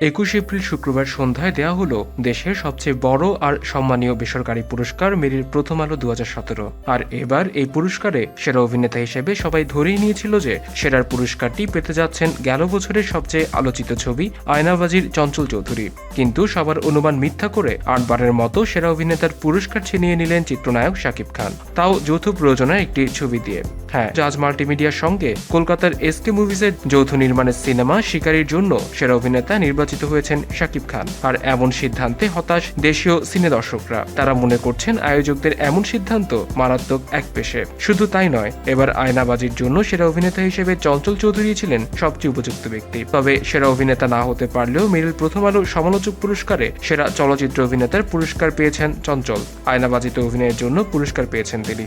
একুশ এপ্রিল শুক্রবার সন্ধ্যায় দেওয়া হলো দেশের সবচেয়ে বড় আর সম্মানীয় বেসরকারি পুরস্কার মেরির প্রথম আলো দু হাজার সতেরো। আর এবার এই পুরস্কারে সেরা অভিনেতা হিসেবে সবাই ধরেই নিয়েছিল যে সেরার পুরস্কারটি পেতে যাচ্ছেন গেল বছরের সবচেয়ে আলোচিত ছবি আয়নাবাজির চঞ্চল চৌধুরী। কিন্তু সবার অনুমান মিথ্যা করে আটবারের মতো সেরা অভিনেতার পুরস্কার ছিনিয়ে নিলেন চিত্রনায়ক শাকিব খান। তাও যৌথ প্রযোজনার একটি ছবি দিয়ে। হ্যাঁ। জাজ মাল্টিমিডিয়ার সঙ্গে কলকাতার এসকে মুভিজের যৌথ নির্মাণের সিনেমা শিকারীর জন্য সেরা অভিনেতা নির্বাচিত হয়েছেন শাকিব খান। আর এমন সিদ্ধান্তে হতাশ দেশীয় সিনে দর্শকরা। তারা মনে করছেন আয়োজকদের এমন সিদ্ধান্ত মারাত্মক এক পেশে। শুধু তাই নয়, এবার আয়নাবাজির জন্য সেরা অভিনেতা হিসেবে চঞ্চল চৌধুরী ছিলেন সবচেয়ে উপযুক্ত ব্যক্তি। তবে সেরা অভিনেতা না হতে পারলেও মেরিল প্রথম আলো সমালোচক পুরস্কারে সেরা চলচ্চিত্র অভিনেতার পুরস্কার পেয়েছেন চঞ্চল। আয়নাবাজিতে অভিনয়ের জন্য পুরস্কার পেয়েছেন তিনি।